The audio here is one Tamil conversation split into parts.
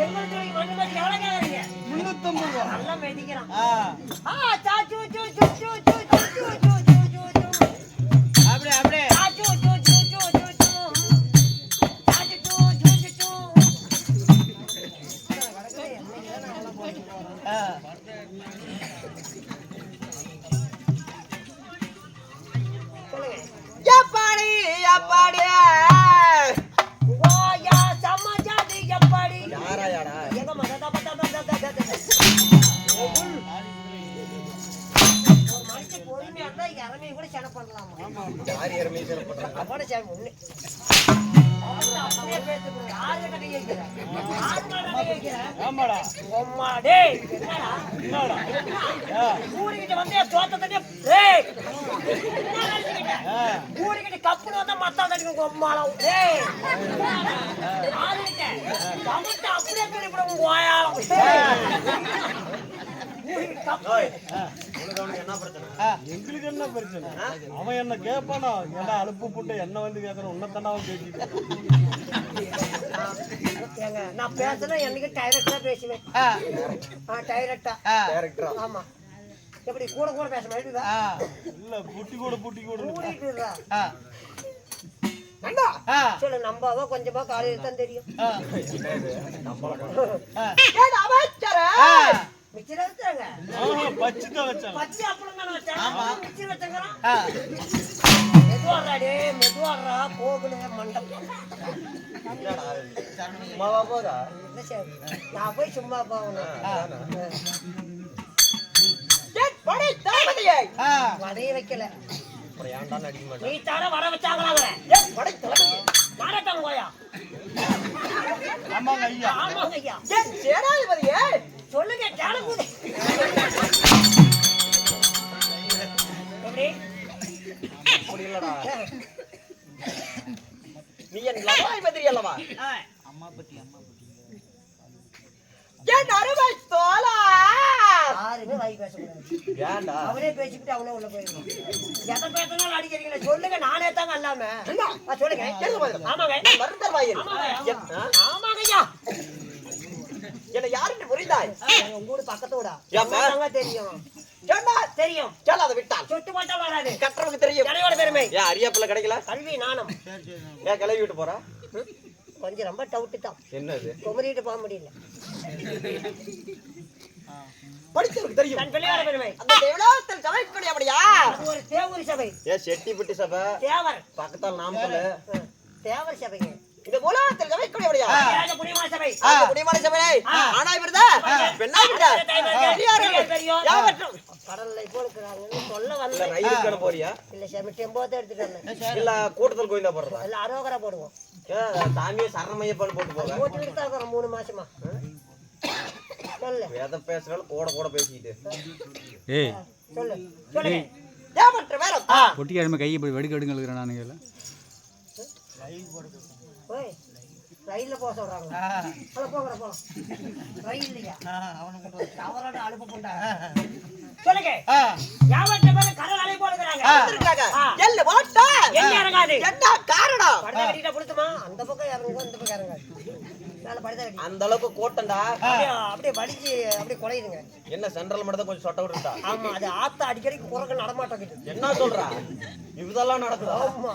செங்கல்துறைக்கு மண்ணு எவ்வளவு கேக்குறீங்க முன்னூத்தம்பது ரூபா நல்லா மெதிக்கிறான் ஆ, ஆ சா சு சு சு சு சு சு சு சு சு சு சு அப்படியே அப்படியே சா சு சு சு சு சு சு சா சு சு சு சு சு ஆ, சொல்லுங்க எப்பாடி மாட்டாடா பொறுமையா இருந்தா இறமையை கூட சென பண்ணலாமா வந்து தோத்த தண்ணிய ఊరికి కప్పుడు వద్ద మత్తాదడికి గొమ్మాలం என்ன பிரச்சனை? அவன் என்ன கேட்பானா ஏன்னா அழுப்பு புட்டு என்ன வந்து கேட்கறான் உன்னத்தனாவும் பேசிட்டு நான் பேசுனா என்னைக்கு டைரக்டா பேசுவேன். டைரக்டா ஆமா. எப்படி கூட கூட பேச மாட்டேங்குதா இல்ல புட்டி கூட புட்டி கூட. கூடிட்டுடா நண்டா சொல்ல கொஞ்சமா காலையில தான் தெரியும். அமைச்சர மிச்சர் வச்சாங்க. பச்சை தான் வச்சாங்க? பச்சை அப்புறம் மண்டபம். போதா நான் போய் சும்மா போகணும் வடை தளபதியை. வடைய வைக்கல. நீ வர வச்சாங்களா வடை தளபதி. மாறட்டாங்க போயா ஆமாங்க சொல்லுங்க கேளுங்க நீ என் லவாய் அல்லவா? என் அருமை தோலா? யாருமே வாய் பேசக்கூடாது. ஏன்டா அவனே பேசிக்கிட்டு அவனே உள்ள எதை பேசினாலும் அடிக்கிறீங்களே சொல்லுங்க. நானே தாங்க அல்லாம. ஆ, சொல்லுங்க. ஆமாங்க மருந்தர் ஆமாங்க ஐயா. என்னை யாருன்னு புரிந்தாய் உங்க ஊரு பக்கத்தோட தெரியும். சொன்னா தெரியும். சொல்லாத விட்டான் சுட்டு மட்டும் வராது. கட்டுறவங்க தெரியும். கடையோட பெருமை. ஏன் அரியாப்புல கிடைக்கல? கல்வி நாணம். ஏன் கிளவி விட்டு போறா? கொஞ்சம் ரொம்ப டவுட்டு தான். என்னது? குமரிட்டு போக முடியல. படித்தவருக்கு தெரியும். தன் பிள்ளையோட பெருமை. அந்த அப்படியா? அது ஒரு தேவூர் சபை. ஏன் செட்டிப்பட்டி சபை? தேவர். பக்கத்தால் நாமக்கல். தேவர். சபைங்க. இந்த சபை அந்த குடிமலை சபை. ஆனாய் விருதா பெண்ணாய் விருதா பெரியார்கள் தெரியும். யாவற்றும். கடல்ல இப்போ இருக்கிறாங்கன்னு சொல்ல இல்ல வரல போறியா? இல்ல செமி டெம்போத்தை எடுத்துட்டு இல்ல கூட்டத்தில் கோயிந்தா போடுறதா இல்ல அரோகரா போடுவோம். சாமியை சரணமையப்பான்னு போட்டு போக தான் இருக்கிறோம் மூணு மாசமா. சொல்லு. எதை பேசுறாலும் கூட கூட பேசிக்கிட்டு. ஏய். சொல்லு வேற பொட்டிக்காரமே கையை இப்படி வெடுக்க எடுங்க நானுங்க ஓய். ரயில்ல போக சொல்றாங்க அல போங்கடா போலாம் ரயில் இல்லையா அவனுக்கு. அவரோட அனுப்ப கொண்டா சொல்லுங்க. யாவற்ற பேர் கடல் அலை போடுறாங்க வந்திருக்காங்க. ஆ. எல்ல ஓட்டா எங்க இறங்காது என்ன காரணம்? படத்தை கட்டிட்டா கொடுத்துமா அந்த பக்கம் இறங்குவோம் இந்த பக்கம் இறங்காது மேல அந்த அளவுக்கு கோட்டண்டா அப்படியே அப்படியே வடிச்சு அப்படியே குலையுதுங்க. என்ன சென்ட்ரல் மட்டும் கொஞ்சம் சொட்ட விட்டுட்டா? ஆமா அது ஆத்தா அடிக்கடி குரங்க நடமாட்டோம் என்ன சொல்றா? இதெல்லாம் நடக்குதா? ஆமா.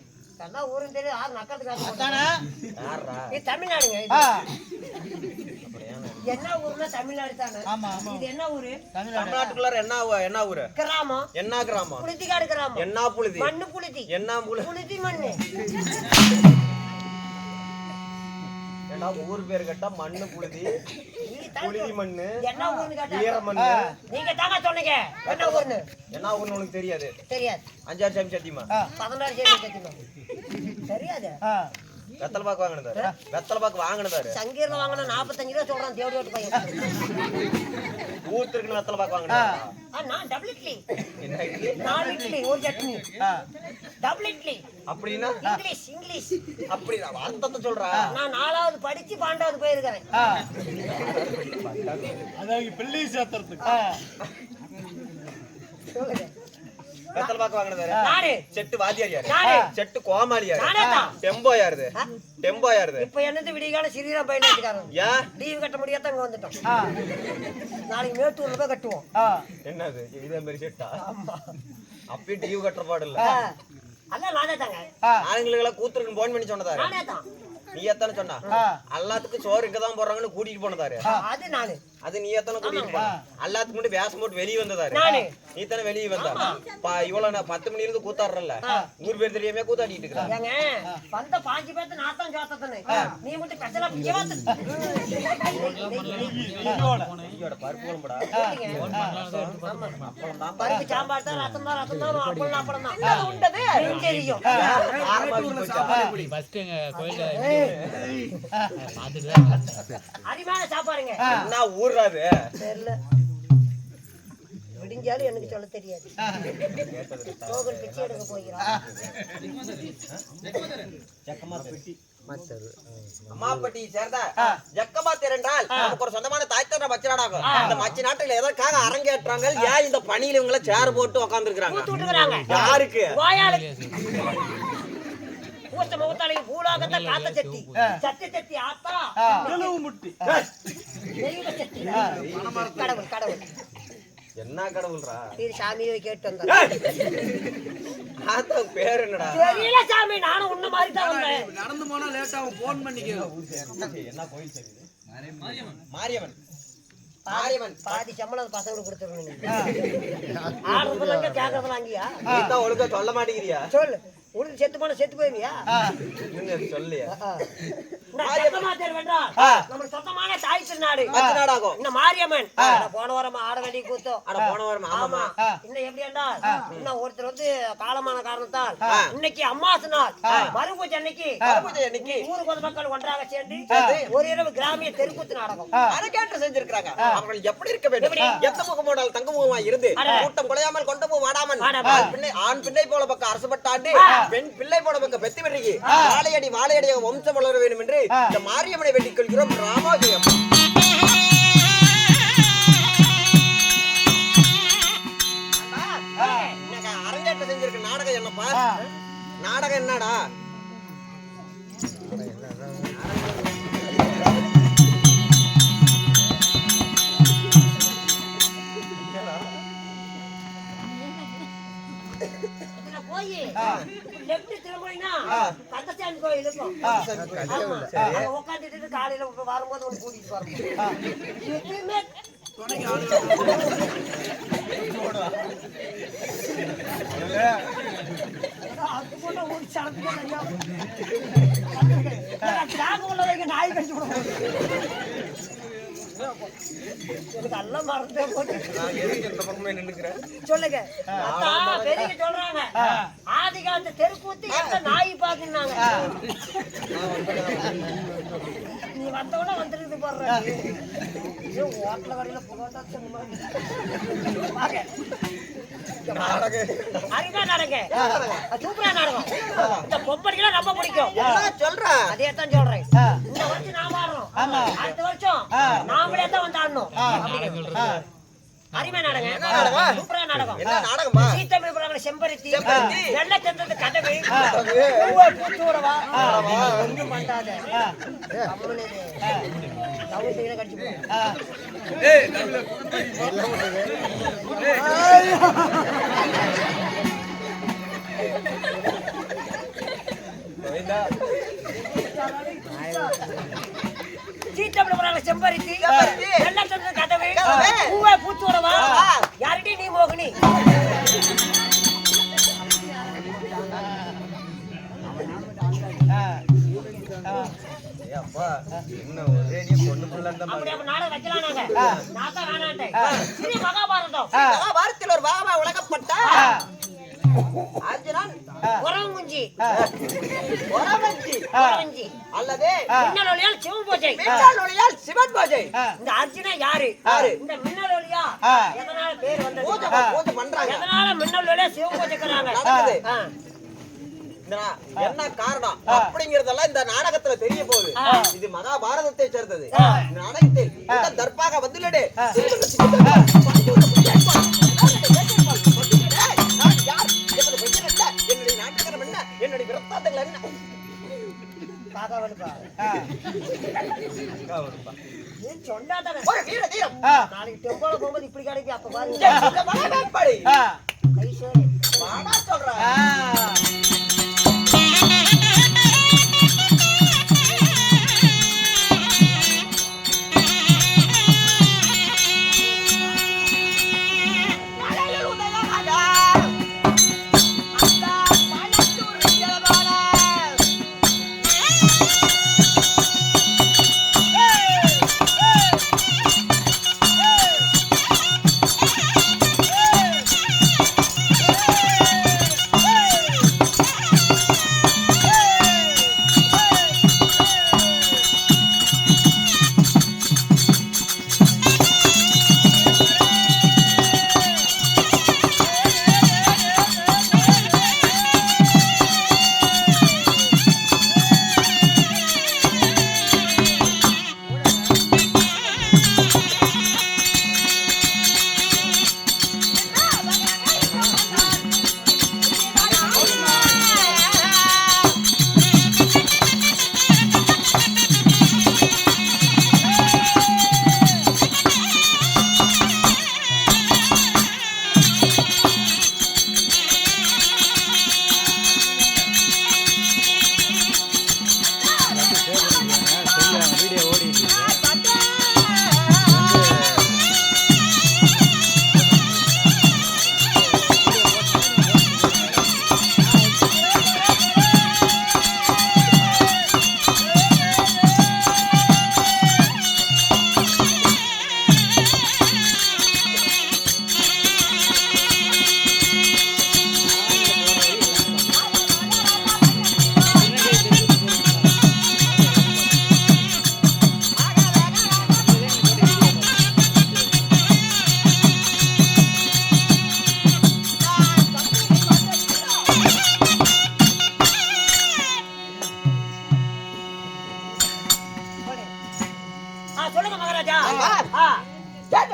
அதான் ஊரும் தெரியும் நக்கத்துக்கு இது தமிழ்நாடுங்க என்ன ஊர்னா தமிழ்நாடு தானே? இது என்ன ஊரு? தமிழ்நாடு. தமிழ்நாட்டுக்குள்ளார என்ன என்ன ஊரு? கிராமம். என்ன கிராமம்? புளுத்திக்காடு கிராமம். என்ன புழுதி மண்ணு புளுத்தி என்ன புழு புளுத்தி மண்ணு. ஏண்டா ஊர் பேர் கேட்டா மண்ணு புழுதி புழுதி. மண்ணு என்ன ஊர்னு ஈர மண்ணு. நீங்க தாங்க சொன்னீங்க. என்ன ஊர்னு என்ன ஊர்னு உனக்கு தெரியாது? தெரியாது. அஞ்சாறு சாமி சத்தியமா பதினாறு சேர்ந்து கட்டினோம் தெரியாது. வெத்தலை பாக்கு வாங்கினதாரு வெத்தலை பாக்கு வாங்கினதாரு சங்கீர்ல வாங்கினா நாற்பத்தஞ்சு ரூபா சொல்றான் தேவடி ஓட்டு பையன். வெத்தலை பாக்கு வாங்கினா ஆ, நான் டபுள் இட்லி? நாலு இட்லி ஒரு சட்னி. டபுள் இட்லி. அப்படின்னா? English English. அப்படி அர்த்தத்தை சொல்றா. நான் நாலாவது படிச்சு பன்னெண்டாவது போயிருக்கிறேன். அதாவது பிள்ளை சேர்த்துறதுக்கு. சொல்லுங்க. வெத்தலை பாக்கு வாங்கினது யாரு? செட்டு வாத்தியார் யாரு? செட்டு கோமாளி யாரு? டெம்போ யாருது? டெம்போ யாருது? இப்ப என்னது விடிகால ஸ்ரீராம் பையன் வச்சுக்காரன் ஏன் லீவு கட்ட முடியாத இங்க வந்துட்டோம். நாளைக்கு மேட்டூர்ல போய் கட்டுவோம். என்னது? இதே மாதிரி செட்டா? அப்பயும் டியூ கட்டுற பாடு இல்ல? அதான் நானே தாங்க. ஆளுங்களுக்கு கூத்துருக்கு போன் பண்ணி சொன்னதாரு? நீ எத்தனை சொன்னா? எல்லாத்துக்கும் சோறு இங்கதான் போடுறாங்கன்னு கூட்டிட்டு போனதாரு? அது நானு அது நீ எத்தனை கூட்டிட்டு போன? எல்லாத்துக்கும் முன்னாடி வேஷம் போட்டு வெளியே வந்ததாரு நானு. நீ தானே வெளியே வந்தா? பா இவ்வளவு நான் பத்து மணில இருந்து கூத்தாடுறல நூறு பேர் தெரியாம கூத்தாடிட்டு இருக்கிறாங்க ஏங்க வந்த பாஞ்சு பேர்த்து நான் தான் ஜோத்தத்தனு நீ மட்டும் பெசலா பிடிக்க ஐயோட பருப்பு குழம்புடா? பருப்பு சாம்பார் தான் ரசம் தான் ரசம் தான் அப்பளம் அப்பளம் தான். உண்டது தெரியும். ஃபர்ஸ்ட் எங்க கோயில்ல அருமையான சாப்பாடுங்க. ஊர்றாது தெரியல. விடிஞ்சாலும் எனக்கு சொல்ல தெரியாது. கோகுல் பிச்சை எடுக்க போகிறான். அம்மாப்பட்டி சேர்ந்த ஜக்கமாத்தர் என்றால் நமக்கு ஒரு சொந்தமான தாய்த்தர மச்சனாடாகும் இந்த மச்ச நாட்டுல எதற்காக அரங்கேற்றாங்க? ஏன் இந்த பணியில இவங்கள சேர் போட்டு உட்காந்துருக்காங்க யாருக்கு? வாயாளு பூத்த முகத்தாளையும் பூலாகத்த காத்த சட்டி சட்டி சட்டி ஆத்தா முட்டி கடவுள் கடவுள் என்ன கடவுள்ரா இது சாமியை கேட்டு வந்தேன் ஆத்தா பேர் என்னடா தெரியல சாமி நானும் உன்ன மாதிரி தான் வந்தேன் நடந்து போனா லேட் ஆகும் போன் பண்ணிக்க என்ன கோயில் சரி மாரியம்மன் மாரியம்மன் பாதி சம்பளம் பசங்களுக்கு கொடுத்துருங்க ஆடுறதுலாம் கேட்கறதுலாம் அங்கேயா ஒழுங்கா சொல்ல மாட்டேங்கிறியா சொல்லு உனக்கு செத்து போன செத்து போயிருவியா? சொல்லியா நம்ம சொந்தமான தாய் திருநாடு மச்சனாடாகும் இந்த மாரியம்மன். போன வாரம் ஆட வேண்டிய கூத்தம். அட போன வாரம் ஆமாமா இன்னும் எப்படி என்றால் இன்னும் ஒருத்தர் வந்து காலமான காரணத்தால் இன்னைக்கு அம்மாசு நாள். மறுபூஜை அன்னைக்கு அன்னைக்கு. ஊரு பொது மக்கள் ஒன்றாக சேர்ந்து ஒரு இரவு கிராமிய தெருக்கூத்து நாடகம். அரங்கேற்றம் செஞ்சிருக்காங்க அவர்கள் எப்படி இருக்க வேண்டும்? எத்த முகமோடால் தங்க முகமா இருந்து கூட்டம் குலையாமல் கொண்டு போ வாடாமல். வாடாமல். ஆண் பிள்ளை ஆண் பிள்ளை போல பக்கம் அரசு பட்டாண்டு. பெண் பிள்ளை போல பக்கம் பெத்தி வெற்றிக்கு வாழையடி வாழையடியாக வம்சம் வளர வேண்டும் என்று இந்த மாரியம்மனை வேண்டிக் கொள்கிறோம். ராமோஜயம் அரங்கேற்றம் செஞ்சிருக்க நாடகம் என்னப்பா? நாடகம் என்னடா? கந்தசாமி கோயில் உட்காந்துட்டு காலையில வரும்போது ஒன்று கூட்டிட்டு வரணும் நாய் கழிச்சு விட எனக்கு எல்லாம் மறந்தே போச்சு. நான் எதுக்கு இந்த பக்கமே நின்னுக்கிறேன்? சொல்லுங்க. அத்தா பெரிய சொல்றாங்க. ஆதி காலத்து தெருக்கூத்து எந்த நாய் பாக்குனாங்க நீ வந்தவன வந்துருக்கு போடுற புகழ்ந்தா சொன்ன வாங்க. அருமையா நடங்க சூப்பரா நடக்கும் இந்த பொம்படிக்கெல்லாம் ரொம்ப பிடிக்கும். என்ன சொல்ற அதே தான் சொல்றேன் இந்த வருஷம் நாம ஆடுறோம் அடுத்த வருஷம் நாமளே தான் வந்து ஆடணும். நடங்க நாடகம்? சூப்பரா நாடகமா. சீத்தமிழ் புறாங்கள செம்பருத்தி. வெள்ளை சந்திரத்து கதவு. பூவை விடவா? ஒண்ணும் பண்ணாத கடிச்சு சீத்தமிழ் புறாங்கள செம்பருத்தி. செம்பருத்தி. வெள்ளை சந்திரத்து கதவு. பூவை பூத்து விடவா. யார்கிட்டயும் நீ மோகினி மகாபாரதம். வாரத்தில் ஒரு வாவா உலகப்பட்ட? அர்ஜுனன் உறவுங்குஞ்சி ஒரவஞ்சி உறவஞ்சி அல்லது மின்னல் ஒளியால் சிவன் பூஜை. மின்னல் ஒளியால் சிவன் பூஜை. இந்த அர்ஜுனா யாரு? யாரு? இந்த மின்னல் ஒளியா எதனால பேர் பூஜை வந்தது பூஜை பண்றாங்க. எதனால மின்னல் ஒளியா சிவன் பூஜைக்கிறாங்க? நடக்குது. என்ன காரணம்? அப்படிங்கறதெல்லாம் இந்த நாடகத்துல தெரிய போகுது. இது மகாபாரதத்தை சேர்ந்தது. நாடகத்தில் தர்பாக வந்துள்ளடு காக்கா வருப்பா. நீ சொன்னாதானே. ஒரு வீர தீரம் நாளைக்கு டெம்போல போகும்போது இப்படி கிடைக்கும் அப்ப பாருங்க கை. வாடா சொல்றேன்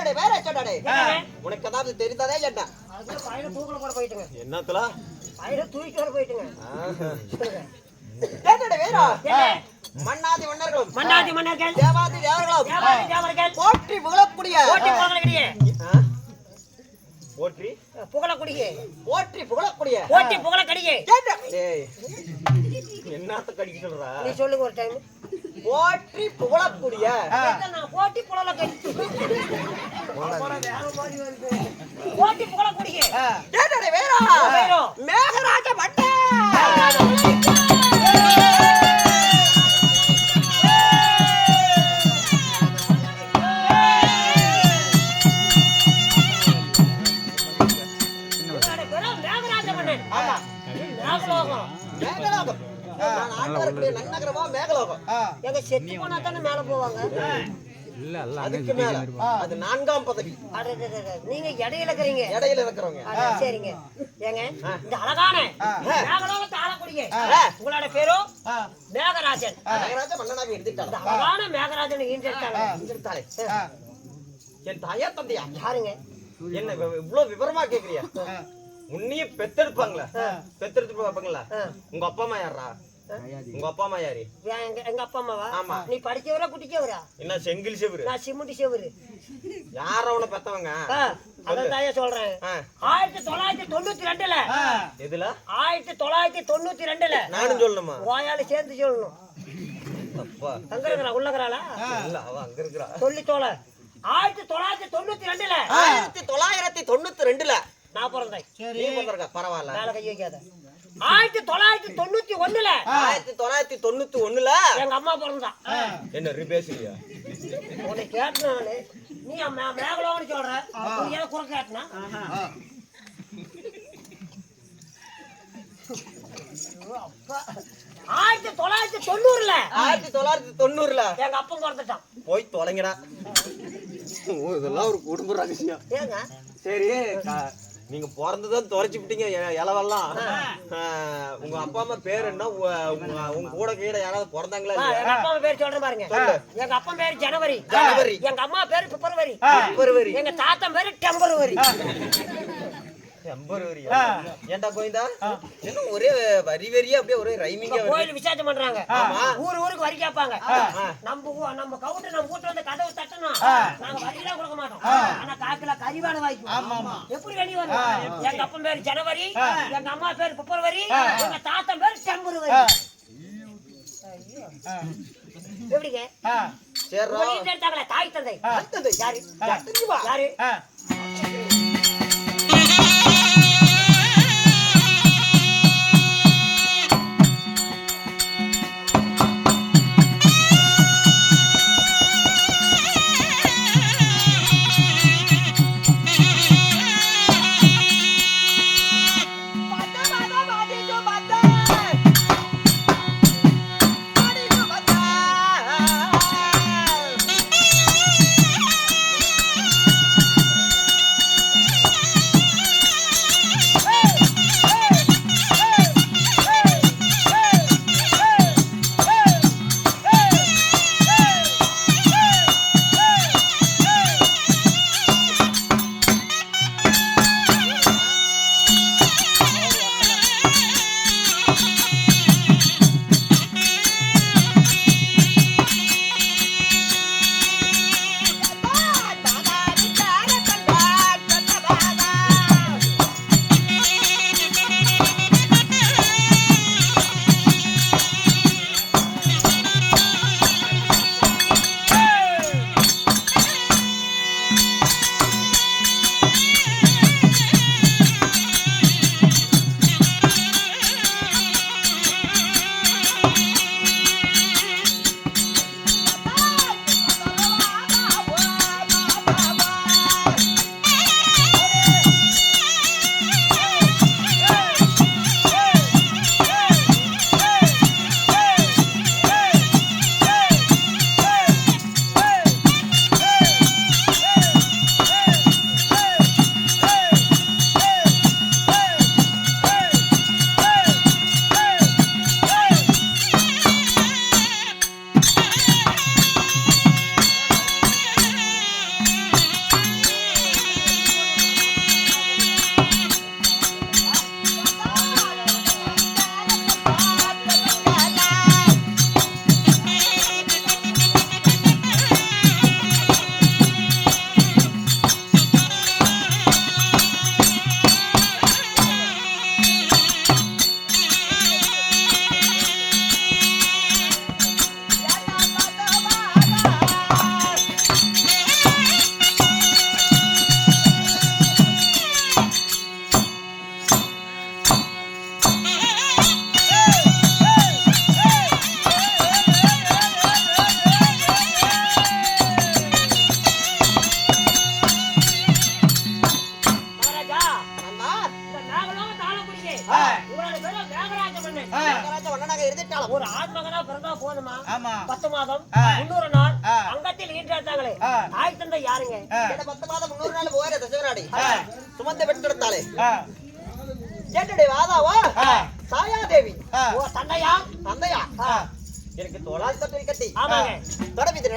கேட்டடே வேற என்னங்க? உனக்கு ஏதாவது தெரிந்ததே என்ன? பையனை தூக்கில போட போயிட்டுங்க. என்னத்துல? பையனை தூக்கி வர போயிட்டுங்க. வேற என்ன? மன்னாதி மன்னர்களும். மன்னாதி மன்னர்கள். தேவாதி தேவர்களும். தேவாதி தேவர்கள். போற்றி புகழக்கூடிய. போட்டி புகழக்கூடிய? போற்றி? புகழக்கூடிய. போற்றி புகழக்கூடிய. போட்டி புகழக்கடியே. என்னத்த கடிக்க சொல்றா? நீ சொல்லுங்க ஒரு டைம் போற்றி புகழக்கூடிய. போட்டி புகழ போட்டி புகழக்கூடிய. கேட்டடே வேற. வேறோ? மேகராஜ மன்னர் செத்து போனா தானே மேல போவாங்க? இல்ல அல்ல அதுக்கு மேல. அது நான்காம் பதவி. நீங்க இடையில இருக்கிறீங்க. இடையில இருக்கிறவங்க. சரிங்க. ஏங்க இந்த அழகான மேகலோகத்தை ஆளக்கூடிய ஆ. உங்களோட பேரும் மேகராஜன். மேகராஜ மன்னனாக இந்த இருந்துட்டாங்க அழகான மேகராஜன் ஈன்றெடுத்தாங்க இருந்துட்டாளே என் தாயா தந்தையா? யாருங்க? என்ன இவ- இவ்வளவு விவரமா கேக்குறியா? உன்னையும் பெத்தெடுப்பாங்களா? பெத்தெடுத்து பார்ப்பாங்களா? உங்க அப்பா அம்மா யாரா உங்க அப்பா அம்மா யாரு எங்க எங்க அப்பா அம்மாவா? ஆமா. நீ படிச்சவரா குட்டிச்சவரா? என்ன செங்கில் செவரு? நான் சிமெண்ட் செவரு. யார அவனை பெத்தவங்க. அதான் தாயா சொல்றேன். ஆயிரத்தி தொள்ளாயிரத்தி தொண்ணூத்தி ரெண்டுல. எதுல? ஆயிரத்தி தொள்ளாயிரத்தி தொண்ணூத்தி ரெண்டுல. நானும் சொல்லணுமா? ஓயால சேர்ந்து சொல்லணும். அங்க இருக்கிறா உள்ளகிறாளா இல்ல அவ அங்க இருக்கிறா. சொல்லி தோல ஆயிரத்தி தொள்ளாயிரத்தி தொண்ணூத்தி ரெண்டுல. ஆயிரத்தி தொள்ளாயிரத்தி தொண்ணூத்தி ரெண்டுல. நான் பிறந்தேன். நீ பிறந்திருக்க பரவாயில்ல. மேல கை வைக்காத. ஆயிரத்தி தொள்ளாயிரத்தி தொண்ணூத்தி ஒண்ணுல. ஆயிரத்தி தொள்ளாயிரத்தி தொண்ணூத்தி ஒண்ணுல? எங்க அம்மா பிறந்தா. என்ன பேசுறியா? உன்னை கேட்டேன் நானு நீ மே- மேகலோகம்னு சொல்ற. ஏன் குறை கேட்டனா? ஆயிரத்தி தொள்ளாயிரத்தி தொண்ணூறுல. ஆயிரத்தி தொள்ளாயிரத்தி தொண்ணூறுல? எங்க அப்பன் பிறந்துட்டான். போய் தொலைங்கடா. இதெல்லாம் ஒரு குடும்ப ரகசியம். ஏங்க? சரி நீங்க பிறந்ததும் தொலைச்சு விட்டீங்க இலவெல்லாம் உங்க அப்பா அம்மா பேர் என்ன? உங்க கூட கீழ யாராவது பிறந்தாங்களா? எங்க அப்பா அம்மா பேர் சொல்றேன் பாருங்க. எங்க அப்பா பேரு ஜனவரி. ஜனவரி. எங்க அம்மா பேரு பிப்ரவரி. பிப்ரவரி. எங்க தாத்தா பேரு டெம்பரவரி. ஏன்டா கோவிந்தா? என்ன ஒரே வரி வரியா அப்படியே ஒரே ரைமிங்கா கோயில் பண்றாங்க. ஊர் ஊருக்கு வரி கேட்பாங்க. நம்ம நம்ம கவுண்டர் நம்ம வீட்டுல வந்து கதவு தட்டணும். நாங்க வரியெல்லாம் கொடுக்க மாட்டோம். ஆனா காத்துல கறிவான வாய்க்கும். எப்படி வெளிய வரும்? எங்க அப்பன் பேரு ஜனவரி எங்க அம்மா பேரு பிப்ரவரி எங்க தாத்தா பேரு டெம்பரவரி ஐயோ. எப்படிங்க? எடுத்தாங்களே தாய் தந்தை. தந்தை. யாரு? தெரியுமா? யாரு?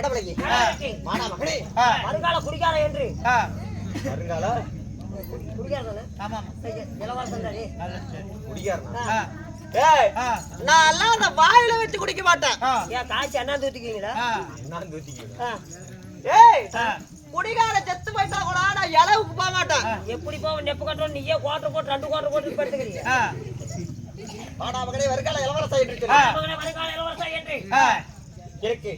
நடவடிக்கை. மானா மகனே ஆ, வருங்கால குடிக்கார என்று. வருங்கால? நான் வாயில வச்சு குடிக்க மாட்டேன். ஏன் காய்ச்சி தூத்திக்கிறேன் ஆ. ஏய் குடிகார செத்து போயிட்டா கூட நான் இளவுக்கு போக மாட்டேன். எப்படி போவ நெப்பு கட்டணும் நீயே குவாட்டர் போட்டு ரெண்டு குவாட்டர் போட்டு படுத்துக்கிறீங்க ஆ, மானா மகனே வருங்கால இளவரசன் என்று ஆ, இருக்கு.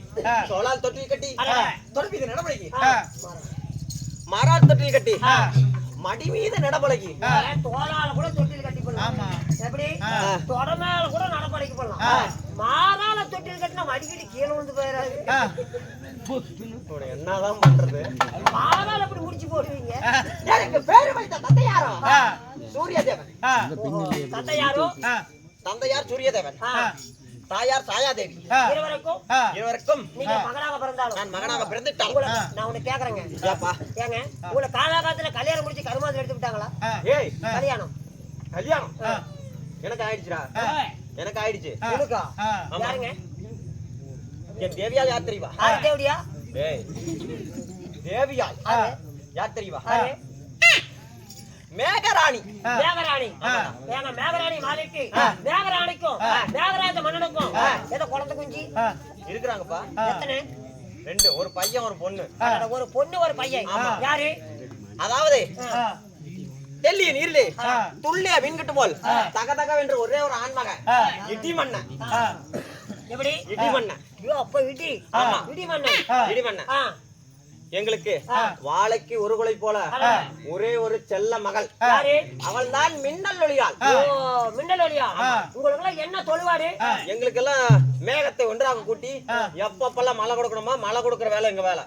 தொட்டில் கட்டி. ஆ. தொடர்பு நடவடிக்கை. மாறால் தொட்டில் கட்டி. மடி மீது நடபழகி தோளால கூட தொட்டில் கட்டி பண்ணலாம். எப்படி? ஆ. தொட மேல கூட நடப்படைக்கு பண்ணலாம். மாறால தொட்டில் கட்டினா அடிக்கடி கீழே விழுந்து போயிடாது என்னதான் பண்றது? மாறால அப்படி முடிச்சு போடுவீங்க? எனக்கு பேரு வைத்த தந்தையாரோ? ஆ, சூரிய தேவன் ஆ, தந்தை யாரோ ஆ, தந்தையார் சூரிய தேவன் ஆ, தாயார் சாயாதேவி. ஆ, இருவருக்கும் நீங்க மகனாக பிறந்தாலும். நான் மகனாக பிறந்துட்டான் நான் உன்னை கேக்குறேங்க. ஏங்க உங்களை காலாகாலத்துல கல்யாணம் முடிச்சு கருமாதிரி எடுத்து விட்டாங்களா? ஏய் கல்யாணம். கல்யாணம்? எனக்கு ஆயிடுச்சுடா. எனக்கு ஆயிடுச்சு. உனக்கா. ஆமா. யாருங்க? என் தேவியால் யார் தெரியுமா ஆறு தேவடியா ஏய் தேவியால் யார்? தெரியுமா ஆறு மேகராணி. மேகராணி. ஆ. ஏங்க மேகராணி மாலைக்கு. மேகராணிக்கும் மேகராஜ மன்னனுக்கும் ஏதோ குழந்தை குஞ்சு? இருக்கிறாங்கப்பா. எத்தனை? ரெண்டு ஒரு பையன் ஒரு பொண்ணு. ஒரு பொண்ணு ஒரு பையன். யாரு? அதாவது ஆ, டெல்லி நீரிலே. துள்ளிய மின்கட்டு போல் தக தக வென்ற ஒரே ஒரு ஆண்மகன் ஆ. இடி மன்னன் எப்படி? இடி மன்னன் ஐயோ அப்ப இடி. ஆமா. இடி மன்னன். இடி மன்னன் எங்களுக்கு வாழைக்கு ஒரு குலை போல ஒரே ஒரு செல்ல மகள். அவள் தான் மின்னல் ஒளியாள் ஓ மின்னல் ஒளியா? உங்களுக்கு எல்லாம் என்ன தொழுவாரு? எங்களுக்கெல்லாம் மேகத்தை ஒன்றாக கூட்டி எப்பப்பெல்லாம் மழை கொடுக்கணுமா மழை கொடுக்கிற வேலை எங்க வேலை?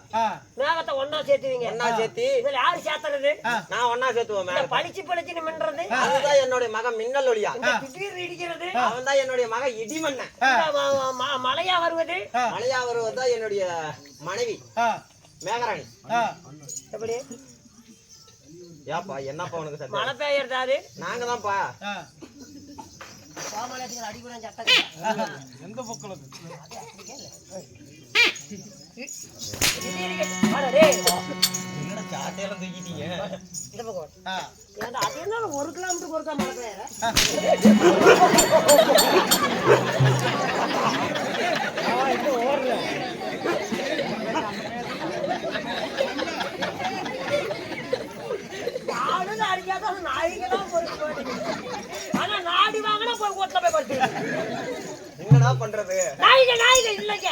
மேகத்தை ஒண்ணா சேர்த்துவீங்க. ஒன்னா சேர்த்தி. இதுல யாரு சேர்த்துறது? நான் ஒன்னா சேர்த்துவேன் பளிச்சு பளிச்சுன்னு மின்றது அதுதான் என்னுடைய மகன் மின்னல் ஒளியா. திடீர்னு இடிக்கிறது? அவன் தான் என்னுடைய மகன் இடிமன்னன். இந்த ம- ம- மழையா வருவது? மலையா வருவதுதான் என்னுடைய மனைவி. மேகராணி. எப்படி? ஏப்பா என்னப்பா உனக்கு சத்தம்? மழை பெய்யறதாது நாங்க தான்ப்பா. சோமாலயத்துக்கு அடிக்கூட சட்டம் எந்த பக்கம் அட டேய், என்னடா சாட்டையெல்லாம் தூக்கிட்டீங்க? இந்த பக்கம் ஆ, ஏன்டா, அது என்ன ஒரு கிலோமீட்டருக்கு ஒருக்கா மழை பெய்யற? பொறுக்க மாட்டேங்குது. ஆனா நாடி வாங்கினா போய் படுத்துக்கிது. என்னடா பண்றது? நாய்க நாய்க இல்லைங்க.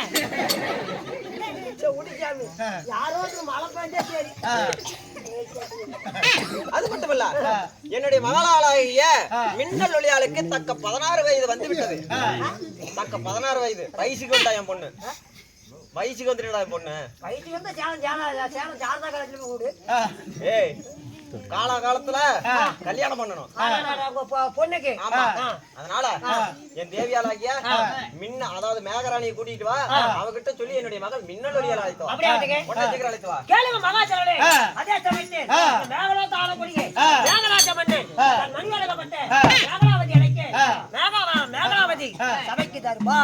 சரி, விடு சாமி. யாரோ மழை பெஞ்சா சரி. அது மட்டுமல்ல என்னுடைய மகளாளாகிய மின்னல் ஒளியாளுக்கு தக்க பதினாறு வயது வந்து விட்டது. தக்க பதினாறு வயது. வயசுக்கு வந்தா என் பொண்ணு. வயசுக்கு வந்துட்டா என் பொண்ணு. வயிற்றுக்கு வந்து சேலம் சேலம் சேலம் சாரதா விடு ஆ, ஏய் காலா காலத்துல கல்யாணம் பண்ணணும். ஆனா, உங்க பொ- பொண்ணுக்கு. ஆமா. அதனால என் தேவியாளாகிய மின்ன அதாவது மேகராணியை கூட்டிட்டு வா. அவகிட்ட சொல்லி என்னுடைய மகள் மின்னல் ஒளியால் அழைத்து வா அப்படியே வந்துங்க. உடனே சீக்கிரம் அழைத்து வா. கேளுங்க மகாச்சலனே ஆ. அதே சமயத்தில். மேகலோத்த ஆளக்கூடிய. மேகராஜ மன்னன் மணிவழகப்பட்ட ஆ. மேகலாவதி அழைக்க ஆ. சபைக்கு தருவா.